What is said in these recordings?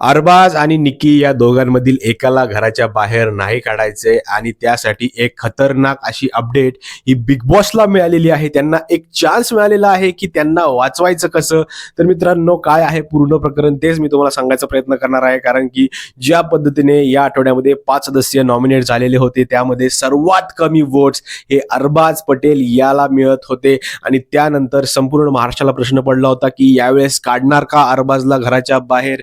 अरबाज आणि निकी या दोघांमधील एकाला घराच्या बाहेर नाही काढायचे आणि त्यासाठी एक खतरनाक अशी अपडेट ही बिग बॉसला मिळालेली आहे. त्यांना एक चान्स मिळालेला आहे की त्यांना वाचवायचं कसं? तर मित्रांनो काय आहे पूर्ण प्रकरण तेच मी तुम्हाला सांगायचा प्रयत्न करणार आहे. कारण की ज्या पद्धतीने या आठवड्यामध्ये पाच सदस्य नॉमिनेट झालेले होते त्यामध्ये सर्वात कमी वोट्स हे अरबाज पटेल याला मिळत होते. आणि त्यानंतर संपूर्ण महाराष्ट्राला प्रश्न पडला होता की यावेळेस काढणार का अरबाजला घराच्या बाहेर?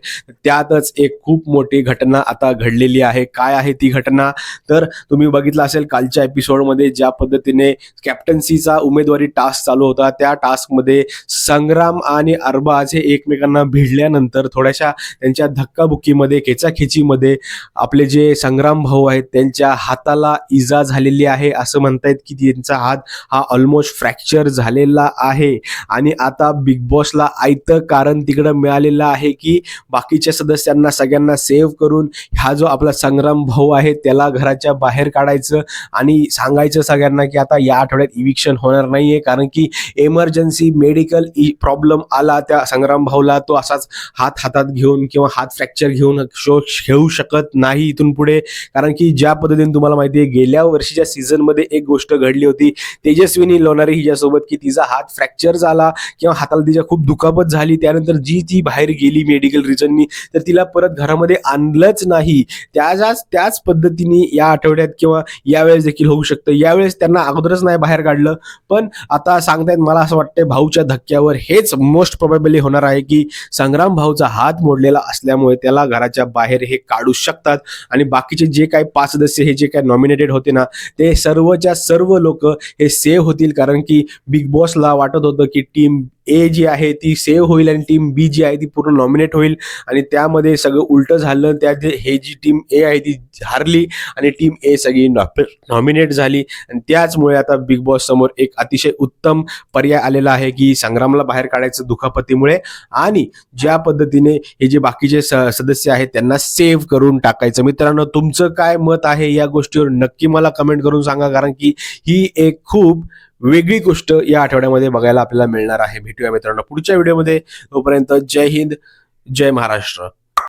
त्यातच एक खूप मोठी घटना आता घडलेली आहे. काय आहे ती घटना? तर तुम्ही बघितलं असेल कालच्या एपिसोडमध्ये ज्या पद्धतीने कॅप्टन्सीचा उमेदवारी टास्क चालू होता. त्या टास्कमध्ये संग्राम आणि अरबाज हे एकमेकांना भिडल्यानंतर थोड्याशा त्यांच्या धक्काबुक्कीमध्ये खेचाखेचीमध्ये आपले जे संग्राम भाऊ आहेत त्यांच्या हाताला इजा झालेली आहे असं म्हणतायत की त्यांचा हात हा ऑलमोस्ट फ्रॅक्चर झालेला आहे. आणि आता बिग बॉसला आयतं कारण तिकडं मिळालेलं आहे की बाकीच्या सदस्य सदस्यांना सगळ्यांना सेव्ह करून हा जो आपला संग्राम भाऊ आहे त्याला घराच्या बाहेर काढायचं आणि सांगायचं सगळ्यांना की आता या आठवड्यात इविक्शन होणार नाहीये. कारण की एमर्जन्सी मेडिकल प्रॉब्लेम आला त्या संग्राम भाऊला तो असाच हात हातात घेऊन किंवा हात फ्रॅक्चर घेऊन शो खेळू शकत नाही इथून पुढे. कारण की ज्या पद्धतीने तुम्हाला माहिती आहे गेल्या वर्षीच्या सीझनमध्ये एक गोष्ट घडली होती. तेजस्विनी लोणारे हिच्यासोबत की तिचा हात फ्रॅक्चर झाला किंवा हाताला तिच्या खूप दुखापत झाली. त्यानंतर जी ती बाहेर गेली मेडिकल रिझननी तर तिला परत घरामध्ये आणलंच नाही. त्याच त्याच पद्धतीने या आठवड्यात किंवा यावेळेस देखील होऊ शकतं. यावेळेस त्यांना अगोदरच नाही बाहेर काढलं. पण आता सांगतायत मला असं वाटतंय भाऊच्या धक्क्यावर हेच मोस्ट प्रोबेबली होणार आहे की संग्राम भाऊचा हात मोडलेला असल्यामुळे त्याला घराच्या बाहेर हे काढू शकतात. आणि बाकीचे जे काही पाच सदस्य हे जे काय नॉमिनेटेड होते ना ते सर्वच्या सर्व लोक हे सेव्ह होतील. कारण की बिग बॉसला वाटत होतं की टीम ए जी आहे ती सेव्ह होईल आणि टीम बी जी आहे ती पूर्ण नॉमिनेट होईल. आणि त्यामध्ये सगळं उलटं झालं त्या हे जी टीम ए आहे ती हारली आणि टीम ए सगळी नॉमिनेट झाली. आणि त्याचमुळे आता बिग बॉस समोर एक अतिशय उत्तम पर्याय आलेला आहे की संग्रामला बाहेर काढायचं दुखापतीमुळे आणि ज्या पद्धतीने हे जे बाकीचे स सदस्य आहेत त्यांना सेव्ह करून टाकायचं. मित्रांनो तुमचं काय मत आहे या गोष्टीवर नक्की मला कमेंट करून सांगा कारण की ही एक खूप वेगळी गोष्ट या आठवड्यामध्ये बघायला आपल्याला मिळणार आहे. भेटूया मित्रांनो पुढच्या व्हिडिओमध्ये तोपर्यंत जय हिंद जय महाराष्ट्र.